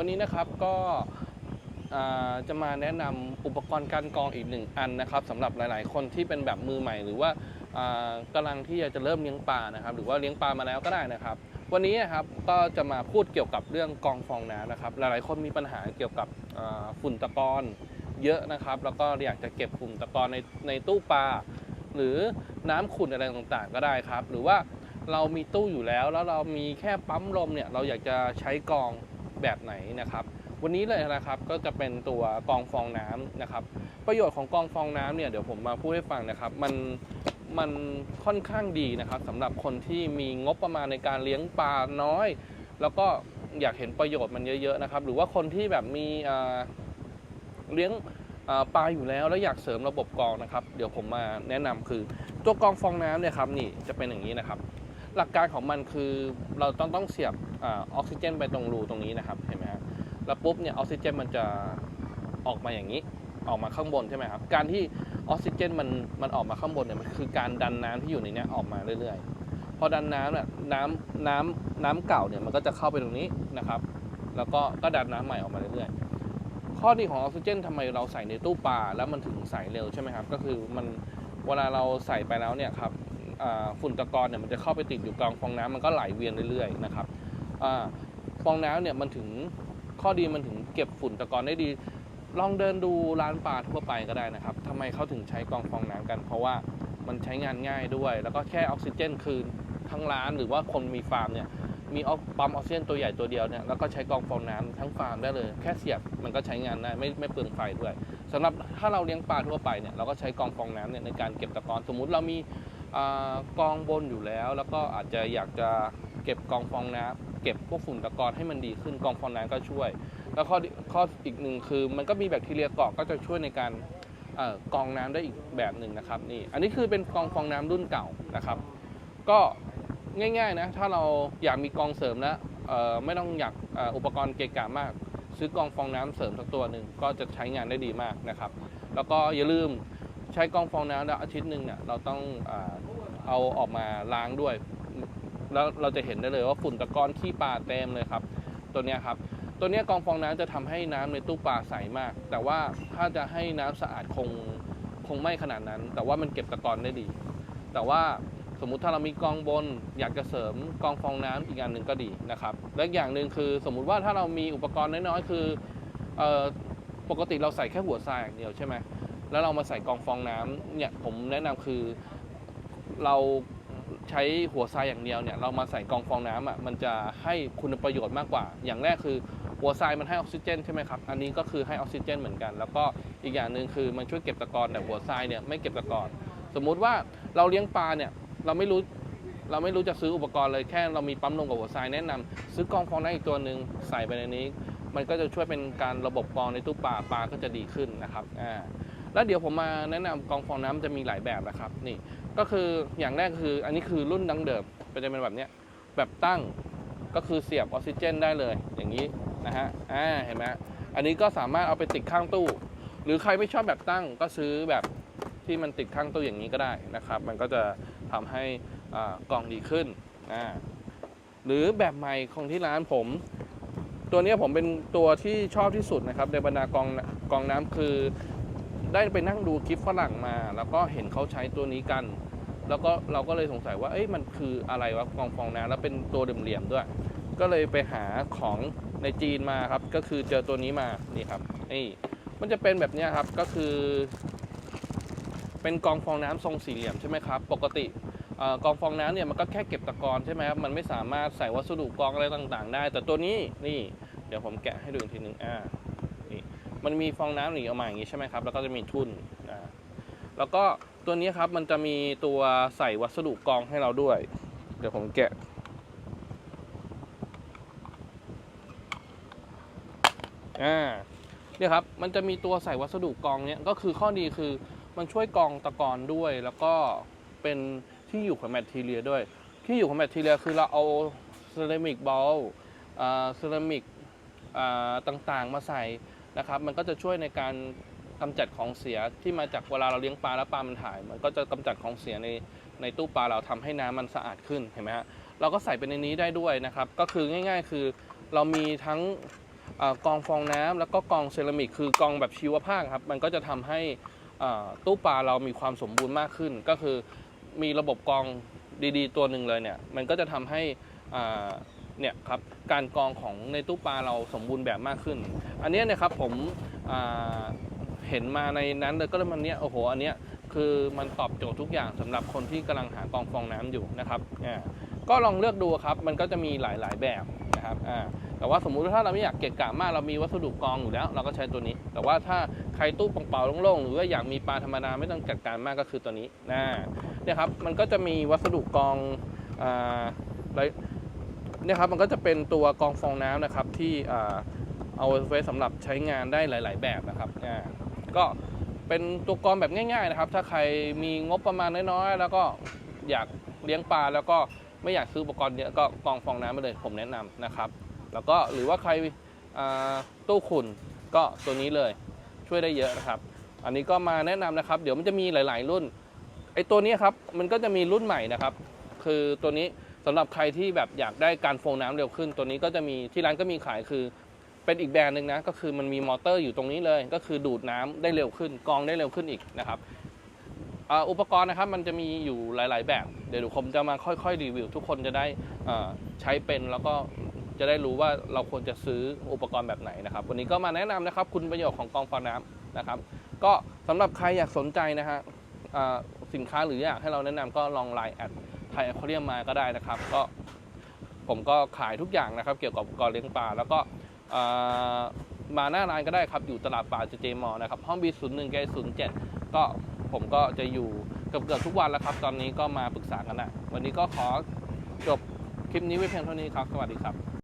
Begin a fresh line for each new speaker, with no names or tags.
วันนี้นะครับก็จะมาแนะนำอุปกรณ์การกรองอีกหนึ่งอันนะครับสำหรับหลาย ๆ คนที่เป็นแบบมือใหม่ หรือว่าอ่ากำลังที่จะเริ่มเลี้ยงปลานะครับ หรือว่าเลี้ยงปลามาแล้วก็ได้นะครับ วันนี้นะครับก็จะมาพูดเกี่ยวกับเรื่องกรองฟองน้ำนะครับ หลาย ๆ คนมีปัญหาเกี่ยวกับฝุ่นตะกอนเยอะนะครับ แล้วก็อยากจะเก็บฝุ่นตะกอนในในตู้ปลาหรือน้ำขุ่นอะไรต่าง ๆ ก็ได้ครับ หรือว่าเรามีตู้อยู่แล้วแล้วเรามีแค่ปั๊มลมเนี่ยเราอยากจะใช้กรอง แบบไหนนะครับ วันนี้เลยนะครับก็จะเป็นตัวกองฟองน้ำนะครับ ประโยชน์ของกองฟองน้ำเนี่ยเดี๋ยวผมมาพูดให้ฟังนะครับ มันมันค่อนข้างดีนะครับสำหรับคนที่มีงบประมาณในการเลี้ยงปลาน้อย แล้วก็อยากเห็นประโยชน์มันเยอะๆนะครับ หรือว่าคนที่แบบมีเลี้ยงปลาอยู่แล้วแล้วอยากเสริมระบบกรองนะครับ เดี๋ยวผมมาแนะนำคือตัวกรองฟองน้ำเนี่ยครับนี่จะเป็นอย่างนี้นะครับ หลักการของมันคือเราต้องต้องเสียบ อออกซิเจนไปตรงรูตรงนี้นะครับเห็นไหมครับแล้วปุ๊บเนี่ยออกซิเจนมันจะออกมาอย่างนี้ ออกมาข้างบนใช่ไหมครับ การที่ออกซิเจนมันมันออกมาข้างบนเนี่ยมันคือการดันน้ำที่อยู่ในนี้ออกมาเรื่อยๆ พอดันน้ำเนี่ยน้ำน้ำน้ำเก่าเนี่ยมันก็จะเข้าไปตรงนี้นะครับ แล้วก็ก็ดันน้ำใหม่ออกมาเรื่อยๆ ข้อดีของออกซิเจนทำไมเราใส่ในตู้ปลาแล้วมันถึงใส่เร็วใช่ไหมครับ ก็คือมันเวลาเราใส่ไปแล้วเนี่ยครับฝุ่นตะกอนเนี่ยมันจะเข้าไปติดอยู่กลางฟองน้ำมันก็ไหลเวียนเรื่อยๆนะครับ ฟองน้ำเนี่ยมันถึงข้อดีมันถึงเก็บฝุ่นตะกอนได้ดี ลองเดินดูร้านปลาทั่วไปก็ได้นะครับทำไมเขาถึงใช้กองฟองน้ำกัน เพราะว่ามันใช้งานง่ายด้วย แล้วก็แค่ออกซิเจนคืนทั้งร้านหรือว่าคนมีฟาร์มเนี่ยมีออกปั๊มออกซิเจนตัวใหญ่ตัวเดียวเนี่ยแล้วก็ใช้กองฟองน้ำทั้งฟาร์มได้เลย แค่เสียบมันก็ใช้งานได้ไม่ไม่เปลืองไฟด้วยสำหรับถ้าเราเลี้ยงปลาทั่วไปเนี่ยเราก็ใช้กองฟองน้ำเนี่ยในการเก็บตะกอนสมมุติเรามีอ่ากองบนอยู่แล้ว แล้วก็อาจจะอยากจะ เก็บกองฟองน้ำเก็บพวกฝุ่นตะกอนให้มันดีขึ้นกองฟองน้ำก็ช่วย แล้วข้อข้ออีกหนึ่งคือ มันก็มีแบคทีเรียเกาะก็จะช่วยในการออกองน้ำได้อีกแบบหนึ่งนะครับนี่อันนี้คือเป็นกองฟองน้ำรุ่นเก่านะครับ ก็ง่ายๆนะถ้าเราอยากมีกองเสริมแล้วไม่ต้องอยากอ,อุปกรณ์เกะกะมาก ซื้อกองฟองน้ำเสริมสักตัวหนึ่งก็จะใช้งานได้ดีมากนะครับ แล้วก็อย่าลืมใช้กองฟองน้ำแล้วอาทิตย์หนึ่งเนี่ยเราต้องเอาออกมาล้างด้วย แล้วเราจะเห็นได้เลยว่าฝุ่นตะกอนขี้ปลาเต็มเลยครับ ตัวนี้ครับ ตัวนี้กองฟองน้ำจะทำให้น้ำในตู้ปลาใสมาก แต่ว่าถ้าจะให้น้ำสะอาดคงคงไม่ขนาดนั้น แต่ว่ามันเก็บตะกอนได้ดี แต่ว่าสมมุติถ้าเรามีกองบนอยากจะเสริมกองฟองน้ำอีกอันหนึ่งก็ดีนะครับ และอีกอย่างหนึ่งคือสมมุติว่าถ้าเรามีอุปกรณ์น้อยๆคือออปกติเราใส่แค่หัวทรายอย่างเดียวใช่ไหมแล้วเรามาใส่กองฟองน้ำเนี่ยผมแนะนำคือเรา ใช้หัวทรายอย่างเดียวเนี่ยเรามาใส่กองฟองน้ำอะมันจะให้คุณประโยชน์มากกว่า อย่างแรกคือหัวทรายมันให้ออกซิเจนใช่ไหมครับอันนี้ก็คือให้ออกซิเจนเหมือนกัน แล้วก็อีกอย่างหนึ่งคือมันช่วยเก็บตะกอนแต่หัวทรายเนี่ยไม่เก็บตะกอนสมมุติว่าเราเลี้ยงปลาเนี่ยเราไม่รู้เราไม่รู้จะซื้ออุปกรณ์เลยแค่เรามีปั๊มลมกับหัวทรายแนะนำซื้อกองฟองน้ำอีกตัวหนึ่งใส่ไปในนี้ มันก็จะช่วยเป็นการระบบกรองในตู้ปลาปลาก็จะดีขึ้นนะครับอ่า แล้วเดี๋ยวผมมาแนะนำกองฟองน้ำจะมีหลายแบบนะครับ นี่ก็คืออย่างแรกคืออันนี้คือรุ่นดังเดิมเป็นจะเป็นแบบเนี้ยแบบตั้งก็คือเสียบออกซิเจน ได้เลย อย่างนี้นะฮะอ่าเห็นไหมอันนี้ก็สามารถเอาไปติดข้างตู้ หรือใครไม่ชอบแบบตั้งก็ซื้อแบบที่มันติดข้างตู้อย่างนี้ก็ได้นะครับ มันก็จะทำให้กล่องดีขึ้นอ่าหรือแบบใหม่ของที่ร้านผม ตัวนี้ผมเป็นตัวที่ชอบที่สุดนะครับในบรรดากองกองน้ำคือ ได้ไปนั่งดูคลิปฝรั่งมา แล้วก็เห็นเขาใช้ตัวนี้กัน แล้วก็เราก็เลยสงสัยว่าเอ้ยมันคืออะไรวะกองฟองน้ำแล้วเป็นตัวเหลี่ยมๆด้วย ก็เลยไปหาของในจีนมาครับ ก็คือเจอตัวนี้มานี่ครับนี่มันจะเป็นแบบนี้ครับก็คือ เป็นกองฟองน้ำทรงสี่เหลี่ยมใช่ไหมครับ ปกติอกองฟองน้ำเนี่ยมันก็แค่เก็บตะกอนใช่ไหมครับมันไม่สามารถใส่วัสดุกองอะไรต่างๆ ได้ แต่ตัวนี้นี่ เดี๋ยวผมแกะให้ดูอีกทีหนึ่งอ่า มันมีฟองน้ำหนีออกมาอย่างนี้ใช่ไหมครับ แล้วก็จะมีทุ่นอ่าแล้วก็ตัวนี้ครับมันจะมีตัวใส่วัสดุกรองให้เราด้วย เดี๋ยวผมแกะ อ่าเนี่ยครับ มันจะมีตัวใส่วัสดุกรองเนี่ยก็คือข้อดีคือมันช่วยกรองตะกอนด้วย แล้วก็เป็นที่อยู่ของแมททีเรียด้วย ที่อยู่ของแมททีเรียคือเราเอาเซรามิกบอลอ่าเซรามิกอ่าต่างๆมาใส่ นะครับมันก็จะช่วยในการกำจัดของเสียที่มาจากเวลาเราเลี้ยงปลาแล้วปลามันถ่าย มันก็จะกำจัดของเสียในในตู้ปลาเราทำให้น้ำมันสะอาดขึ้นเห็นไหมฮะเราก็ใส่ไปในนี้ได้ด้วยนะครับ ก็คือง่าย ๆ คือเรามีทั้งอกองฟองน้ำแล้วก็กองเซรามิกคือกองแบบชีวภาคครับมันก็จะทำให้ตู้ปลาเรามีความสมบูรณ์มากขึ้น ก็คือมีระบบกองดีๆ ตัวหนึ่งเลยเนี่ยมันก็จะทำให้อ่า เนี่ยครับการกองของในตู้ปลาเราสมบูรณ์แบบมากขึ้น อันเนี้ยเนะครับผมเห็นมาในนั้นเลยก็เลยมันเนี้ยโอ้โหอันเนี้ยคือมันตอบโจทย์ทุกอย่างสำหรับคนที่กำลังหากองฟองน้ำอยู่นะครับอ่าก็ลองเลือกดูครับมันก็จะมีหลายๆแบบนะครับอ่าแต่ว่าสมมุติว่าถ้าเราไม่อยากเกะกะมากเรามีวัสดุกองอยู่แล้ว เราก็ใช้ตัวนี้ แต่ว่าถ้าใครตู้เปล่าๆโล่งๆหรือว่าอยากมีปลาธรรมดาไม่ต้องจัดการมากก็คือตัวนี้นะเนี่ยครับมันก็จะมีวัสดุกองอ่า เนี่ยครับมันก็จะเป็นตัวกองฟองน้ำนะครับที่เอาไว้สำหรับใช้งานได้หลาย ๆ แบบนะครับอ่าก็เป็นตัวกรแบบง่าย ๆ นะครับ ถ้าใครมีงบประมาณน้อยๆแล้วก็อยากเลี้ยงปลาแล้วก็ไม่อยากซื้ออุปกรณ์เยอะก็กองฟองน้ำไปเลยผมแนะนำนะครับ แล้วก็หรือว่าใครตู้ขุ่นก็ตัวนี้เลยช่วยได้เยอะนะครับ อันนี้ก็มาแนะนำนะครับ เดี๋ยวมันจะมีหลาย ๆ รุ่นไอ้ตัวนี้ครับมันก็จะมีรุ่นใหม่นะครับ คือตัวนี้ สำหรับใครที่แบบอยากได้การฟองน้ำเร็วขึ้น ตัวนี้ก็จะมีที่ร้านก็มีขายคือ เป็นอีกแบรนด์หนึ่งนะก็คือมันมีมอเตอร์อยู่ตรงนี้เลย ก็คือดูดน้ำได้เร็วขึ้นกรองได้เร็วขึ้นอีกนะครับอุปกรณ์นะครับมันจะมีอยู่หลาย ๆ แบบ เดี๋ยวผมจะมาค่อย ๆ รีวิว ทุกคนจะได้ใช้เป็นแล้วก็จะได้รู้ว่าเราควรจะซื้ออุปกรณ์แบบไหนนะครับ วันนี้ก็มาแนะนำนะครับ คุณประโยชน์ของกองฟองน้ำนะครับ ก็สำหรับใครอยากสนใจนะฮะสินค้าหรืออยากให้เราแนะนำก็ลองไลน์แอด ไทยอควาเรียมมาก็ได้นะครับ ก็ผมก็ขายทุกอย่างนะครับ เกี่ยวกับอุปกรณ์เลี้ยงปลาแล้วก็มาหน้าร้านก็ได้ครับ อยู่ตลาดปลาเจเจมอนะครับ ห้องบีศูนย์หนึ่งแกศูนย์เจ็ดก็ผมก็จะอยู่เกือบเกือบทุกวันแล้วครับ ตอนนี้ก็มาปรึกษากันนะวันนี้ก็ขอจบคลิปนี้ไว้เพียงเท่านี้ครับ สวัสดีครับ